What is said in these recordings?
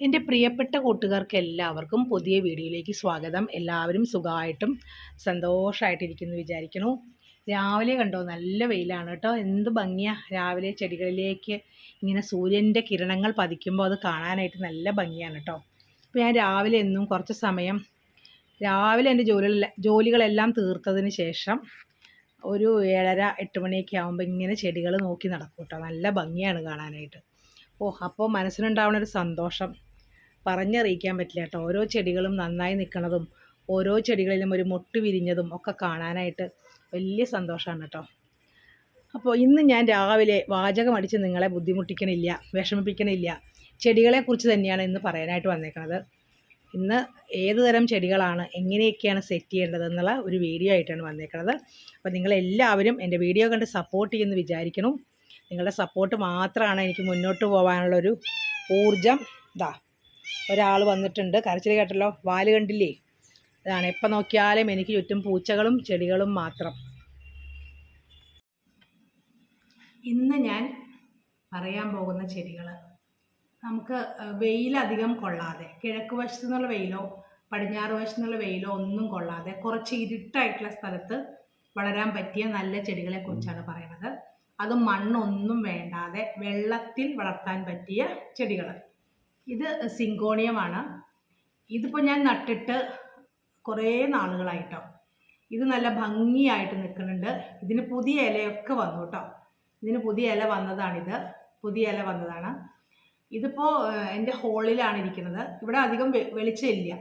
എന്റെ പ്രിയപ്പെട്ട കൂട്ടുകാർക്ക് എല്ലാവർക്കും പുതിയ വീഡിയോയിലേക്ക് സ്വാഗതം. എല്ലാവരും സുഖമായിട്ടും സന്തോഷമായിട്ടിരിക്കുന്നു വിചാരിക്കണു രാവിലെ കണ്ടോ നല്ല വെയിലാണ് കേട്ടോ. എന്ത് ഭംഗിയാണ് രാവിലെ ചെടികളിലേക്ക് ഇങ്ങനെ സൂര്യന്റെ കിരണങ്ങൾ പതിക്കുമ്പോൾ അത് കാണാനായിട്ട് നല്ല ഭംഗിയാണ് കേട്ടോ. അപ്പോൾ ഞാൻ രാവിലെ എന്നും കുറച്ച് സമയം രാവിലെ എന്റെ ജോലികളെല്ലാം ജോലികളെല്ലാം തീർത്തതിന് ശേഷം ഒരു ഏഴര എട്ട് മണിയൊക്കെ ആകുമ്പോൾ ഇങ്ങനെ ചെടികൾ നോക്കി നടക്കും കേട്ടോ. നല്ല ഭംഗിയാണ് കാണാനായിട്ട്. ഓ അപ്പോൾ മനസ്സിനുണ്ടാവുന്ന ഒരു സന്തോഷം. പറഞ്ഞറിയിക്കാൻ പറ്റില്ല കേട്ടോ. ഓരോ ചെടികളും നന്നായി നിൽക്കുന്നതും ഓരോ ചെടികളിലും ഒരു മുട്ട് വിരിഞ്ഞതും ഒക്കെ കാണാനായിട്ട് വലിയ സന്തോഷമാണ് കേട്ടോ. അപ്പോൾ ഇന്ന് ഞാൻ രാവിലെ വാചകം അടിച്ച് നിങ്ങളെ ബുദ്ധിമുട്ടിക്കണില്ല വിഷമിപ്പിക്കണില്ല. ചെടികളെക്കുറിച്ച് തന്നെയാണ് ഇന്ന് പറയാനായിട്ട് വന്നേക്കുന്നത് ഇന്ന് ഏത് തരം ചെടികളാണ് എങ്ങനെയൊക്കെയാണ് സെറ്റ് ചെയ്യേണ്ടത് എന്നുള്ള ഒരു വീഡിയോ ആയിട്ടാണ് വന്നേക്കുന്നത് അപ്പോൾ നിങ്ങളെല്ലാവരും എന്റെ വീഡിയോ കണ്ട് സപ്പോർട്ട് ചെയ്യുമെന്ന് വിചാരിക്കണം നിങ്ങളുടെ സപ്പോർട്ട് മാത്രമാണ് എനിക്ക് മുന്നോട്ട് പോകാനുള്ളൊരു ഊർജം ഇതാ ഒരാൾ വന്നിട്ടുണ്ട്. കരച്ചിൽ കേട്ടല്ലോ? വാൽ കണ്ടില്ലേ? അതാണ് എപ്പോൾ നോക്കിയാലും എനിക്ക് ചുറ്റും പൂച്ചകളും ചെടികളും മാത്രം. ഇന്ന് ഞാൻ പറയാൻ പോകുന്ന ചെടികൾ നമുക്ക് വെയിലധികം കൊള്ളാതെ കിഴക്ക് വശത്തു നിന്നുള്ള വെയിലോ പടിഞ്ഞാറ് വശത്തു നിന്നുള്ള വെയിലോ ഒന്നും കൊള്ളാതെ കുറച്ച് ഇരുട്ടായിട്ടുള്ള സ്ഥലത്ത് വളരാൻ പറ്റിയ നല്ല ചെടികളെ കുറിച്ചാണ് പറയുന്നത്. അത് മണ്ണൊന്നും വേണ്ടാതെ വെള്ളത്തിൽ വളർത്താൻ പറ്റിയ ചെടികൾ ഇത് സിങ്കോണിയമാണ്. ഇതിപ്പോൾ ഞാൻ നട്ടിട്ട് കുറേ നാളുകളായിട്ടോ. ഇത് നല്ല ഭംഗിയായിട്ട് നിൽക്കുന്നുണ്ട്. ഇതിന് പുതിയ ഇലയൊക്കെ വന്നു കേട്ടോ. ഇതിന് പുതിയ ഇല വന്നതാണിത്. പുതിയ ഇല വന്നതാണ്. ഇതിപ്പോൾ എന്റെ ഹോളിലാണ് ഇരിക്കുന്നത്. ഇവിടെ അധികം വെളിച്ചമില്ല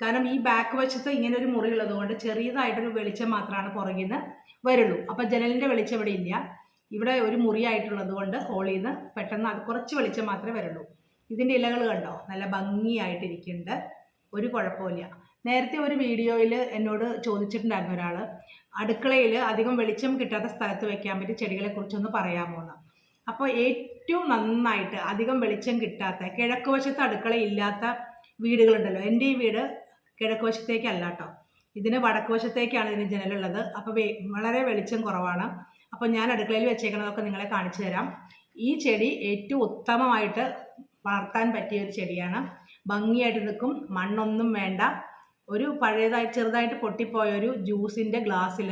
കാരണം ഈ ബാക്ക് വശത്ത് ഇങ്ങനെ ഒരു മുറി ഉള്ളതുകൊണ്ട് ചെറിയതായിട്ടൊരു വെളിച്ചം മാത്രമാണ് പുറകിൽ നിന്ന് വരുള്ളൂ. അപ്പോൾ ജനലിന്റെ വെളിച്ചം ഇവിടെ ഇല്ല. ഇവിടെ ഒരു മുറിയായിട്ടുള്ളത് കൊണ്ട് ഹോളിൽ നിന്ന് പെട്ടെന്ന് അത് കുറച്ച് വെളിച്ചം മാത്രമേ വരുള്ളൂ. ഇതിന്റെ ഇലകൾ കണ്ടോ? നല്ല ഭംഗിയായിട്ടിരിക്കുന്നുണ്ട്. ഒരു കുഴപ്പമില്ല നേരത്തെ ഒരു വീഡിയോയിൽ എന്നോട് ചോദിച്ചിട്ടുണ്ടായിരുന്നു ഒരാൾ അടുക്കളയിൽ അധികം വെളിച്ചം കിട്ടാത്ത സ്ഥലത്ത് വെക്കാൻ പറ്റിയ ചെടികളെ കുറിച്ചൊന്ന് പറയാമോ എന്ന് അപ്പോൾ ഏറ്റവും നന്നായിട്ട് അധികം വെളിച്ചം കിട്ടാത്ത കിഴക്ക് വശത്ത് അടുക്കള ഇല്ലാത്ത വീടുകളുണ്ടല്ലോ. എന്റെ ഈ വീട് കിഴക്ക് വശത്തേക്കല്ല കേട്ടോ ഇതിന് വടക്ക് വശത്തേക്കാണ് ഇതിന് ജനലുള്ളത്. അപ്പോൾ വളരെ വെളിച്ചം കുറവാണ്. അപ്പോൾ ഞാൻ അടുക്കളയിൽ വെച്ചേക്കുന്നതൊക്കെ നിങ്ങളെ കാണിച്ചു തരാം. ഈ ചെടി ഏറ്റവും ഉത്തമമായിട്ട് വളർത്താൻ പറ്റിയ ഒരു ചെടിയാണ്. ഭംഗിയായിട്ട് നിൽക്കും. മണ്ണൊന്നും വേണ്ട. ഒരു പഴയതായി ചെറുതായിട്ട് പൊട്ടിപ്പോയ ഒരു ജ്യൂസിന്റെ ഗ്ലാസ്സിൽ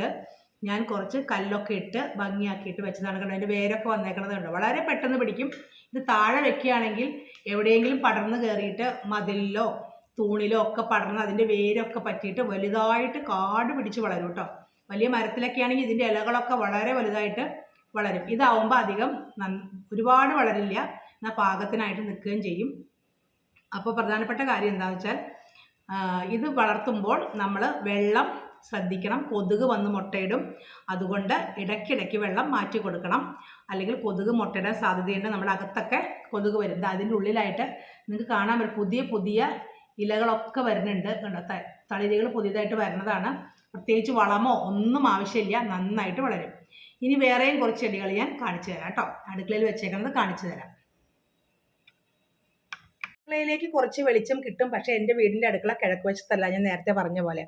ഞാൻ കുറച്ച് കല്ലൊക്കെ ഇട്ട് ഭംഗിയാക്കിയിട്ട് വെച്ചതാണ് കണ്ടോ? അതിന്റെ വേരൊക്കെ വന്നേക്കണത് കണ്ടോ? വളരെ പെട്ടെന്ന് പിടിക്കും. ഇത് താഴെ വെക്കുകയാണെങ്കിൽ എവിടെയെങ്കിലും പടർന്ന് കയറിയിട്ട് മതിലിലോ തൂണിലോ ഒക്കെ പടർന്ന് അതിന്റെ വേരൊക്കെ പറ്റിയിട്ട് വലുതായിട്ട് കാട് പിടിച്ച് വളരും കേട്ടോ. വലിയ മരത്തിലൊക്കെ ആണെങ്കിൽ ഇതിന്റെ ഇലകളൊക്കെ വളരെ വലുതായിട്ട് വളരും. ഇതാവുമ്പോൾ അധികം ഒരുപാട് വളരില്ല. എന്നാൽ പാകത്തിനായിട്ട് നിൽക്കുകയും ചെയ്യും. അപ്പോൾ പ്രധാനപ്പെട്ട കാര്യം എന്താണെന്ന് വെച്ചാൽ ഇത് വളർത്തുമ്പോൾ നമ്മൾ വെള്ളം ശ്രദ്ധിക്കണം. കൊതുക് വന്ന് മുട്ടയിടും. അതുകൊണ്ട് ഇടയ്ക്കിടയ്ക്ക് വെള്ളം മാറ്റി കൊടുക്കണം. അല്ലെങ്കിൽ കൊതുക് മുട്ടയിടാൻ സാധ്യതയുണ്ട്. നമ്മുടെ അകത്തൊക്കെ കൊതുക് വരും. ദാ അതിന്റെ ഉള്ളിലായിട്ട് നിങ്ങൾക്ക് കാണാൻ പറ്റും. പുതിയ പുതിയ ഇലകളൊക്കെ വരുന്നുണ്ട്. കണ്ടോ? ത- പുതിയതായിട്ട് വരുന്നതാണ്. പ്രത്യേകിച്ച് വളമോ ഒന്നും ആവശ്യമില്ല. നന്നായിട്ട് വളരും. ഇനി വേറെയും കുറച്ച് ചെടികൾ ഞാൻ കാണിച്ചു തരാം കേട്ടോ. അടുക്കളയിൽ വെച്ചേക്കുന്നത് കാണിച്ചു തരാം. അടുക്കളയിലേക്ക് കുറച്ച് വെളിച്ചം കിട്ടും. പക്ഷേ എന്റെ വീടിന്റെ അടുക്കള കിഴക്ക് വശത്തല്ല ഞാൻ നേരത്തെ പറഞ്ഞ പോലെ.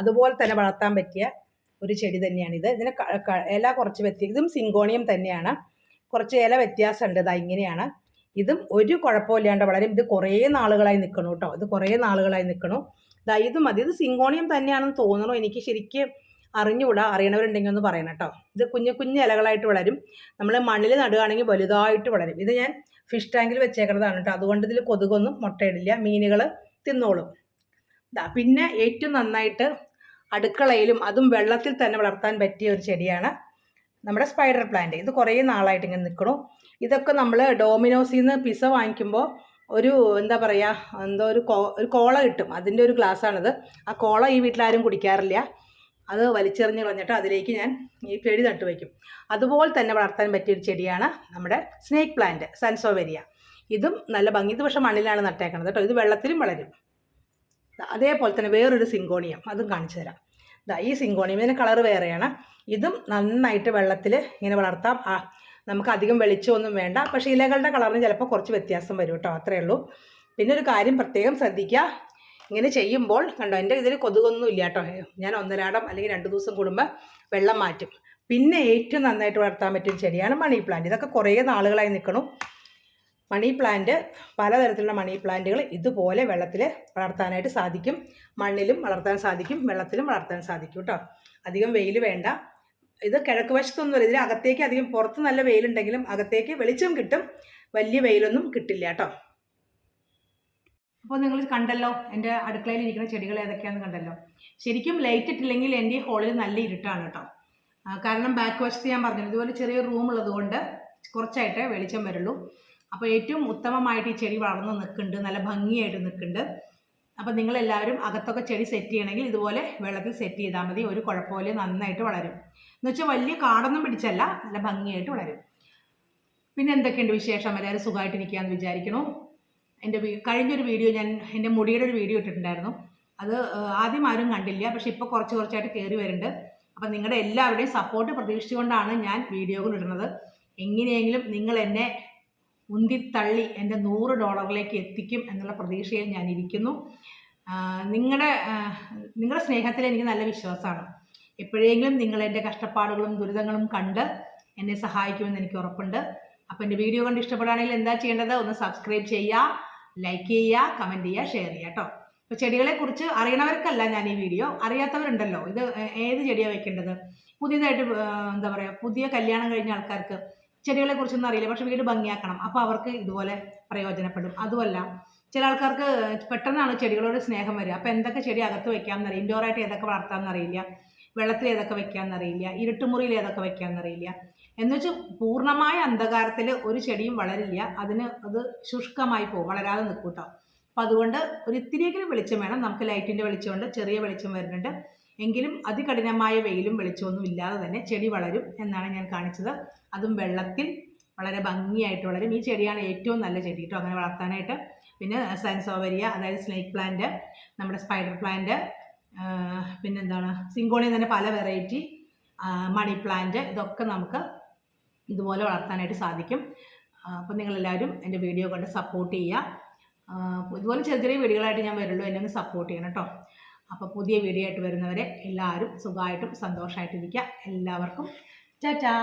അതുപോലെ തന്നെ വളർത്താൻ പറ്റിയ ഒരു ചെടി തന്നെയാണിത് ഇതിന് ഇല കുറച്ച് വ്യത്യ ഇതും സിങ്കോണിയം തന്നെയാണ്. കുറച്ച് ഇല വ്യത്യാസമുണ്ട്. ഇതാ ഇങ്ങനെയാണ്. ഇതും ഒരു കുഴപ്പമില്ലാണ്ട് വളരും. ഇത് കുറേ നാളുകളായി നിൽക്കണു കേട്ടോ ഇത് കുറേ നാളുകളായി നിൽക്കണു ഇതാ ഇത് മതി. ഇത് സിങ്കോണിയം തന്നെയാണെന്ന് തോന്നണു എനിക്ക് ശരിക്കും അറിഞ്ഞുകൂടാ അറിയണവരുണ്ടെങ്കിൽ ഒന്ന് പറയണം കേട്ടോ. ഇത് കുഞ്ഞു കുഞ്ഞു ഇലകളായിട്ട് വളരും. നമ്മൾ മണ്ണിൽ നടുകയാണെങ്കിൽ വലുതായിട്ട് വളരും. ഇത് ഞാൻ ഫിഷ് ടാങ്കിൽ വെച്ചേക്കുന്നതാണ് കേട്ടോ. അതുകൊണ്ട് ഇതിൽ കൊതുകൊന്നും മുട്ടയിടില്ല. മീനുകൾ തിന്നോളും. പിന്നെ ഏറ്റവും നന്നായിട്ട് അടുക്കളയിലും അതും വെള്ളത്തിൽ തന്നെ വളർത്താൻ പറ്റിയ ഒരു ചെടിയാണ് നമ്മുടെ സ്പൈഡർ പ്ലാന്റ് ഇത് കുറേ നാളായിട്ട് ഇങ്ങനെ നിൽക്കണു ഇതൊക്കെ നമ്മൾ ഡോമിനോസിൽ നിന്ന് പിസ വാങ്ങിക്കുമ്പോൾ ഒരു എന്താ പറയുക എന്തോ ഒരു കോ ഒരു കോള കിട്ടും. അതിന്റെ ഒരു ഗ്ലാസ്സാണിത്. ആ കോള ഈ വീട്ടിലാരും കുടിക്കാറില്ല. അത് വലിച്ചെറിഞ്ഞ് കളഞ്ഞിട്ട് അതിലേക്ക് ഞാൻ ഈ ചെടി നട്ടു വയ്ക്കും. അതുപോലെ തന്നെ വളർത്താൻ പറ്റിയൊരു ചെടിയാണ് നമ്മുടെ സ്നേക്ക് പ്ലാന്റ് സൻസോവേരിയ ഇതും നല്ല ഭംഗി ഇത് പക്ഷേ മണ്ണിലാണ് നട്ടേക്കുന്നത് കേട്ടോ. ഇത് വെള്ളത്തിലും വളരും. അതേപോലെ തന്നെ വേറൊരു സിങ്കോണിയം അതും കാണിച്ചു തരാം. ഈ സിങ്കോണിയം ഇതിന് കളർ വേറെയാണ്. ഇതും നന്നായിട്ട് വെള്ളത്തിൽ ഇങ്ങനെ വളർത്താം. നമുക്ക് അധികം വെളിച്ചമൊന്നും വേണ്ട. പക്ഷേ ഇലകളുടെ കളറിന് ചിലപ്പോൾ കുറച്ച് വ്യത്യാസം വരും കേട്ടോ. അത്രയേ ഉള്ളൂ. പിന്നെ ഒരു കാര്യം പ്രത്യേകം ശ്രദ്ധിക്കുക. ഇങ്ങനെ ചെയ്യുമ്പോൾ കണ്ടോ എന്റെ ഇതിൽ കൊതുകൊന്നും ഇല്ല കേട്ടോ. ഞാൻ ഒന്നരാടം അല്ലെങ്കിൽ രണ്ട് ദിവസം കൂടുമ്പോൾ വെള്ളം മാറ്റും. പിന്നെ ഏറ്റവും നന്നായിട്ട് വളർത്താൻ പറ്റിയ ചെടിയാണ് മണി പ്ലാന്റ്. ഇതൊക്കെ കുറേ നാളുകളായി നിൽക്കണം. മണി പ്ലാന്റ് പലതരത്തിലുള്ള മണി പ്ലാന്റുകൾ ഇതുപോലെ വെള്ളത്തിൽ വളർത്താനായിട്ട് സാധിക്കും. മണ്ണിലും വളർത്താൻ സാധിക്കും വെള്ളത്തിലും വളർത്താൻ സാധിക്കും കേട്ടോ. അധികം വെയിൽ വേണ്ട. ഇത് കിഴക്ക് വശത്തൊന്നുമില്ല ഇതിന് അകത്തേക്ക് അധികം പുറത്ത് നല്ല വെയിലുണ്ടെങ്കിലും അകത്തേക്ക് വെളിച്ചം കിട്ടും. വലിയ വെയിലൊന്നും കിട്ടില്ല കേട്ടോ. അപ്പോൾ നിങ്ങൾ കണ്ടല്ലോ എന്റെ അടുക്കളയിൽ ഇരിക്കുന്ന ചെടികൾ ഏതൊക്കെയാണെന്ന് കണ്ടല്ലോ. ശരിക്കും ലൈറ്റ് ഇട്ടില്ലെങ്കിൽ എന്റെ ഹോളിൽ നല്ല ഇരുട്ടാണ് കേട്ടോ. കാരണം ബാക്ക് വശത്ത് ഞാൻ പറഞ്ഞു ഇതുപോലെ ചെറിയ റൂം ഉള്ളതുകൊണ്ട് കുറച്ചായിട്ടേ വെളിച്ചം വരുള്ളൂ. അപ്പോൾ ഏറ്റവും ഉത്തമമായിട്ട് ഈ ചെടി വളർന്ന് നിൽക്കുന്നുണ്ട്. നല്ല ഭംഗിയായിട്ട് നിൽക്കുന്നുണ്ട്. അപ്പോൾ നിങ്ങളെല്ലാവരും അകത്തൊക്കെ ചെടി സെറ്റ് ചെയ്യണമെങ്കിൽ ഇതുപോലെ വെള്ളത്തിൽ സെറ്റ് ചെയ്താൽ മതി. ഒരു കുഴപ്പമില്ല നന്നായിട്ട് വളരും. എന്ന് വെച്ചാൽ വലിയ കാടൊന്നും പിടിച്ചല്ല നല്ല ഭംഗിയായിട്ട് വളരും. പിന്നെ എന്തൊക്കെയുണ്ട് വിശേഷം? എല്ലാവരും സുഖമായിട്ടിരിക്കുകയെന്ന് വിചാരിക്കണു എന്റെ കഴിഞ്ഞൊരു വീഡിയോ ഞാൻ എന്റെ മുടിയുടെ ഒരു വീഡിയോ ഇട്ടിട്ടുണ്ടായിരുന്നു. അത് ആദ്യം ആരും കണ്ടില്ല. പക്ഷേ ഇപ്പോൾ കുറച്ച് കുറച്ചായിട്ട് കയറി വരുന്നുണ്ട്. അപ്പം നിങ്ങളുടെ എല്ലാവരുടെയും സപ്പോർട്ട് പ്രതീക്ഷിച്ചുകൊണ്ടാണ് ഞാൻ വീഡിയോകൾ ഇടുന്നത്. എങ്ങനെയെങ്കിലും നിങ്ങൾ എന്നെ ഉന്തിത്തള്ളി എന്റെ നൂറ് ഡോളറിലേക്ക് എത്തിക്കും എന്നുള്ള പ്രതീക്ഷയിൽ ഞാൻ ഇരിക്കുന്നു. നിങ്ങളുടെ നിങ്ങളുടെ സ്നേഹത്തിൽ എനിക്ക് നല്ല വിശ്വാസമാണ്. എപ്പോഴെങ്കിലും നിങ്ങൾ എന്റെ കഷ്ടപ്പാടുകളും ദുരിതങ്ങളും കണ്ട് എന്നെ സഹായിക്കുമെന്ന് എനിക്ക് ഉറപ്പുണ്ട്. അപ്പോൾ എന്റെ വീഡിയോ കണ്ട് ഇഷ്ടപ്പെടുകയാണെങ്കിൽ എന്താ ചെയ്യേണ്ടത്? ഒന്ന് സബ്സ്ക്രൈബ് ചെയ്യുക. ലൈക്ക് ചെയ്യുക കമന്റ് ചെയ്യുക ഷെയർ ചെയ്യുക കേട്ടോ ചെടികളെ കുറിച്ച് അറിയണവർക്കല്ല ഞാൻ ഈ വീഡിയോ അറിയാത്തവരുണ്ടല്ലോ. ഇത് ഏത് ചെടിയാണ് വെക്കേണ്ടത്? പുതിയതായിട്ട് എന്താ പറയുക പുതിയ കല്യാണം കഴിഞ്ഞ ആൾക്കാർക്ക് ചെടികളെ കുറിച്ചൊന്നും അറിയില്ല. പക്ഷെ വീട് ഭംഗിയാക്കണം. അപ്പോൾ അവർക്ക് ഇതുപോലെ പ്രയോജനപ്പെടും. അതുമല്ല ചില ആൾക്കാർക്ക് പെട്ടെന്നാണ് ചെടികളോട് സ്നേഹം വരിക. അപ്പോൾ എന്തൊക്കെ ചെടി അകത്ത് വെക്കാമെന്നറിയില്ല. ഇൻഡോറായിട്ട് ഏതൊക്കെ വളർത്താമെന്നറിയില്ല. വെള്ളത്തിൽ ഏതൊക്കെ വെക്കാമെന്നറിയില്ല ഇരുട്ടുമുറിയിൽ ഏതൊക്കെ വെക്കാമെന്നറിയില്ല എന്ന് വെച്ചാൽ പൂർണമായ അന്ധകാരത്തിൽ ഒരു ചെടിയും വളരില്ല അതിന് അത് ശുഷ്കമായി പോകും വളരാതെ നിൽക്കും അപ്പം അതുകൊണ്ട് ഒരു ഇത്തിരിയെങ്കിലും വെളിച്ചം വേണം. നമുക്ക് ലൈറ്റിന്റെ വെളിച്ചമുണ്ട് ചെറിയ വെളിച്ചം വരുന്നുണ്ട്. എങ്കിലും അതികഠിനമായ വെയിലും വെളിച്ചമൊന്നും ഇല്ലാതെ തന്നെ ചെടി വളരും എന്നാണ് ഞാൻ കാണിച്ചത്. അതും വെള്ളത്തിൽ വളരെ ഭംഗിയായിട്ട് വളരും. ഈ ചെടിയാണ് ഏറ്റവും നല്ല ചെടി കേട്ടോ അങ്ങനെ വളർത്താനായിട്ട്. പിന്നെ സൻസോവരിയ അതായത് സ്നേക്ക് പ്ലാന്റ് നമ്മുടെ സ്പൈഡർ പ്ലാന്റ് പിന്നെന്താണ്? സിങ്കോണിൽ തന്നെ പല വെറൈറ്റി മണി പ്ലാന്റ് ഇതൊക്കെ നമുക്ക് ഇതുപോലെ വളർത്താനായിട്ട് സാധിക്കും. അപ്പം നിങ്ങളെല്ലാവരും എന്റെ വീഡിയോ കൊണ്ട് സപ്പോർട്ട് ചെയ്യുക. ഇതുപോലെ ചെറിയ ചെറിയ വീഡിയോകളായിട്ട് ഞാൻ വരുള്ളൂ. എന്നെ ഒന്ന് സപ്പോർട്ട് ചെയ്യണം കേട്ടോ അപ്പോൾ പുതിയ വീഡിയോ ആയിട്ട് വരുന്നവരെ എല്ലാവരും സുഖമായിട്ടും സന്തോഷമായിട്ടിരിക്കുക. എല്ലാവർക്കും ടാറ്റാ!